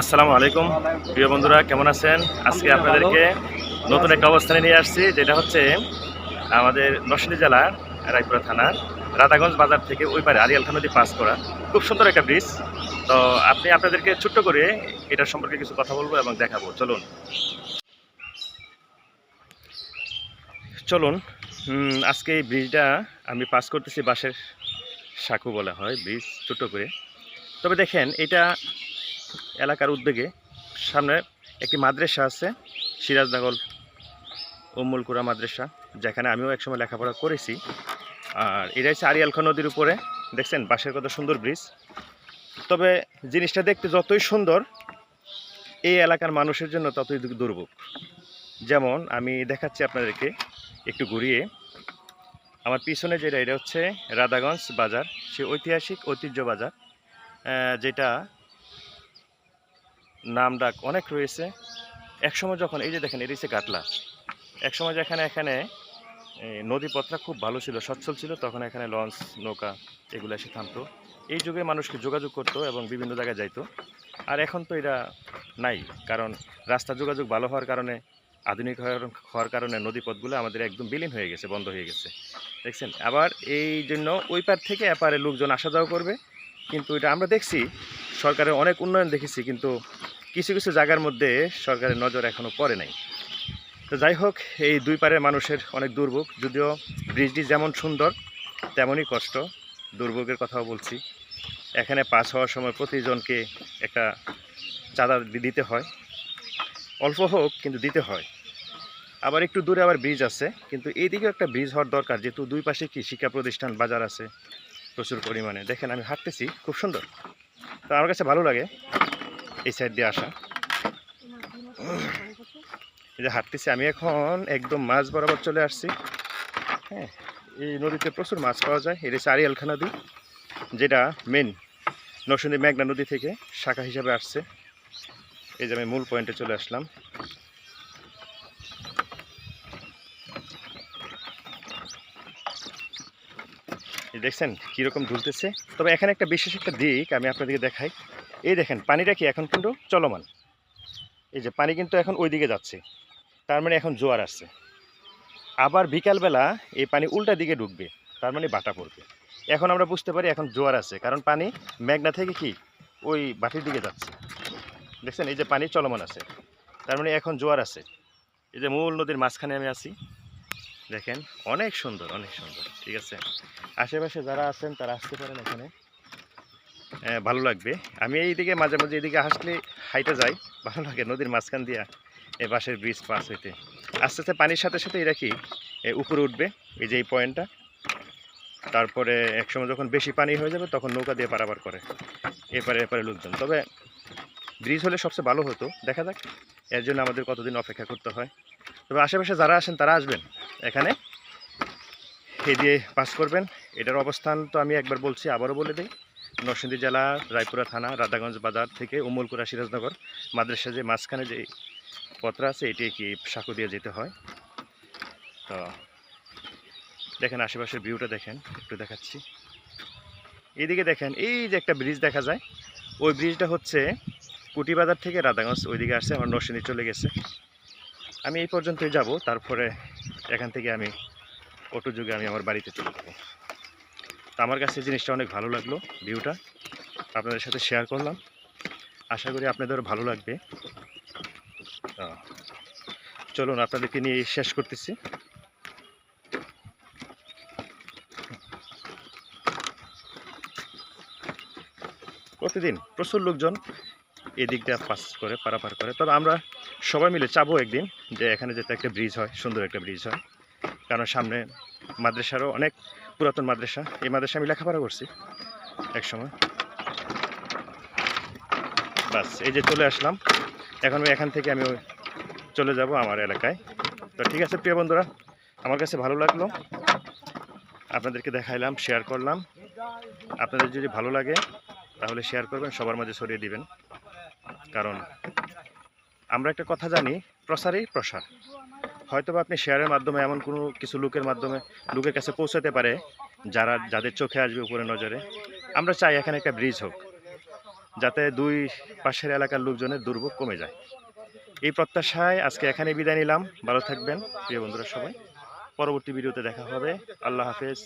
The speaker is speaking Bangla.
আসসালামু আলাইকুম। প্রিয় বন্ধুরা, কেমন আছেন? আজকে আপনাদেরকে নতুন একটা অবস্থানে নিয়ে আসছি, যেটা হচ্ছে আমাদের নরসিংদী জেলার রায়পুরা থানার রাধাগঞ্জ বাজার থেকে ওই পারে আরিয়ালখা নদী পাস করা। খুব সুন্দর একটা ব্রিজ তো আপনি আপনাদেরকে ছোট্ট করে এটার সম্পর্কে কিছু কথা বলব এবং দেখাবো। চলুন। চলুন আজকে এই ব্রিজটা আমি পাস করতেছি বাসের সাঁকু বলা হয় ব্রিজ ছোট্ট করে। তবে দেখেন, এটা এলাকার উদ্যোগে সামনে একটি মাদ্রাসা আছে, সিরাজনগর উম্মুলকুরা মাদ্রাসা, যেখানে আমিও একসময় লেখাপড়া করেছি। আর এটা হচ্ছে আরিয়ালখা নদীর উপরে, দেখছেন, বাঁশের কত সুন্দর ব্রিজ। তবে জিনিসটা দেখতে যতই সুন্দর, এই এলাকার মানুষের জন্য ততই দুর্ভোগ। যেমন আমি দেখাচ্ছি আপনাদেরকে একটু ঘুরিয়ে। আমার পিছনে যেটা এটা হচ্ছে রাধাগঞ্জ বাজার, সে ঐতিহাসিক ঐতিহ্য বাজার যেটা নাম ডাক অনেক রয়েছে। একসময় যখন এই যে দেখেন এটা হচ্ছে গাটলা একসময় যেখানে এখানে নদীপথটা খুব ভালো ছিল, সচ্ছল ছিল, তখন এখানে লঞ্চ, নৌকা এগুলো এসে থামতো। এই যুগে মানুষকে যোগাযোগ করতো এবং বিভিন্ন জায়গায় যাইতো। আর এখন তো এটা নাই, কারণ রাস্তা যোগাযোগ ভালো হওয়ার কারণে, আধুনিক হওয়ার- হওয়ার কারণে নদীপথগুলো আমাদের একদম বিলীন হয়ে গেছে, বন্ধ হয়ে গেছে। দেখছেন? আবার এই জন্য ওই পার থেকে এপারে লোকজন আসা যাওয়া করবে, কিন্তু এটা আমরা দেখছি সরকারের অনেক উন্নয়ন দেখেছি, কিন্তু কিছু কিছু জায়গার মধ্যে সরকারের নজর এখনও পড়ে নাই। তো যাই হোক, এই দুই পারের মানুষের অনেক দুর্ভোগ, যদিও ব্রিজটি যেমন সুন্দর, তেমনই কষ্ট। দুর্ভোগের কথাও বলছি। এখানে পাস হওয়ার সময় প্রতিজনকে একটা চাঁদা দিতে হয়। অল্প হোক, কিন্তু দিতে হয়। আবার একটু দূরে আবার ব্রিজ আছে, কিন্তু এইদিকে একটা ব্রিজ হওয়ার দরকার, যেহেতু দুই পাশে কি শিক্ষা প্রতিষ্ঠান, বাজার আছে প্রচুর পরিমাণে। দেখেন, আমি হাঁটতেছি, খুব সুন্দর। তো আমার কাছে ভালো লাগে এই সাইড দিয়ে আসা। এই যে হাঁটতেছি, আমি এখন একদম মাছ বরাবর চলে আসছি। হ্যাঁ এই নদীতে প্রচুর মাছ পাওয়া যায়। এটা হচ্ছে আরিয়ালখা নদী, যেটা মেন নরসিংদী মেঘনা নদী থেকে শাখা হিসাবে আসছে। এই যে আমি মূল পয়েন্টে চলে আসলাম। দেখছেন কীরকম ঢুলতেছে তবে এখানে একটা বিশেষ একটা দিক আমি আপনাদেরকে দেখাই। এই দেখেন, পানিটা কি এখন কিন্তু চলমান? এই যে পানি কিন্তু এখন ওই দিকে যাচ্ছে। তার মানে এখন জোয়ার আসছে। আবার বিকালবেলা এই পানি উল্টা দিকে ঢুকবে, তার মানে বাটা পড়বে। এখন আমরা বুঝতে পারি এখন জোয়ার আছে, কারণ পানি মেঘনা থেকে কি ওই বাটির দিকে যাচ্ছে। দেখছেন, এই যে পানি চলমান আছে, তার মানে এখন জোয়ার আছে। এই যে মূল নদীর মাঝখানে আমি আছি। দেখেন অনেক সুন্দর অনেক সুন্দর ঠিক আছে? আশেপাশে যারা আছেন তারা আসতে পারেন এখানে। আহ, ভালো লাগবে। আমি এইদিকে মাঝে মাঝে এদিকে আসলে হাইটে যাই ভালো লাগে নদীর মাঝখান দিয়া এই বাঁশের ব্রিজ পাস হইতে। আস্তে আস্তে পানির সাথে সাথে এরা কি উপরে উঠবে এই যে এই পয়েন্টটা তারপরে একসময় যখন বেশি পানি হয়ে যাবে তখন নৌকা দিয়ে পারাবার করে। এপারে এপারে লোকজন। তবে ব্রিজ হলে সবচেয়ে ভালো হতো। দেখা যাক এর জন্য আমাদের কতদিন অপেক্ষা করতে হয়। তবে আশেপাশে যারা আসেন তারা আসবেন। এখানে এই দিয়ে পাস করবেন। এটার অবস্থান তো আমি একবার বলছি, আবারও বলে দিই। নরসিংদী জেলা, রায়পুরা থানা, রাধাগঞ্জ বাজার থেকে উমুলকুরা সিরাজনগর মাদ্রাসা যে মাঝখানে যে পত্র আছে, এটি কি সাঁকো দিয়ে যেতে হয়? তো দেখেন, আশেপাশের ভিউটা দেখেন, একটু দেখাচ্ছি। এইদিকে দেখেন, এই যে একটা ব্রিজ দেখা যায়, ওই ব্রিজটা হচ্ছে কুটিবাজার থেকে রাধাগঞ্জ ওইদিকে আসছে আমার নরসিংদী চলে গেছে। আমি এই পর্যন্তই যাব, তারপরে এখান থেকে আমি অটো যুগে আমি আমার বাড়িতে চলে যাব। তো আমার কাছে জিনিসটা অনেক ভালো লাগল, ভিউটা। আপনাদের সাথে শেয়ার করলাম। আশা করি আপনাদেরও ভালো লাগবে। চলুন আপনাদেরকে নিয়ে শেষ করতেছি। প্রতিদিন প্রচুর লোকজন এদিক দিয়ে পাস করে, পারাপার করে। তবে আমরা সবাই মিলে চাবো একদিন যে এখানে যাতে একটা ব্রিজ হয়, সুন্দর একটা ব্রিজ হয়। কারণ সামনে মাদ্রাসারও অনেক পুরাতন মাদ্রাসা। এই মাদ্রাসা আমি লেখাপড়া করছি একসময়। বাস, এই যে চলে আসলাম। এখন এখান থেকে আমি চলে যাব আমার এলাকায়। তো ঠিক আছে, প্রিয় বন্ধুরা, আমার কাছে ভালো লাগল। আপনাদেরকে দেখাইলাম শেয়ার করলাম। আপনাদের যদি ভালো লাগে, তাহলে শেয়ার করবেন, সবার মাঝে ছড়িয়ে দিবেন। কারণ আমরা একটা কথা জানি, প্রসারেই প্রসার। হয়তো আপনি শেয়ারের মাধ্যমে, এমন কোনো কিছু লোকের মাধ্যমে, লোকের কাছে পৌঁছাতে পারে, যারা, যাদের চোখে আসবে উপরে নজরে। আমরা চাই এখানে একটা ব্রিজ হোক, যাতে দুই পাশের এলাকার লোকজনের দুর্ভোগ কমে যায়। এই প্রত্যাশায় আজকে এখানে বিদায় নিলাম। ভালো থাকবেন, প্রিয় বন্ধুরা সবাই। পরবর্তী ভিডিওতে দেখা হবে। আল্লাহ হাফেজ।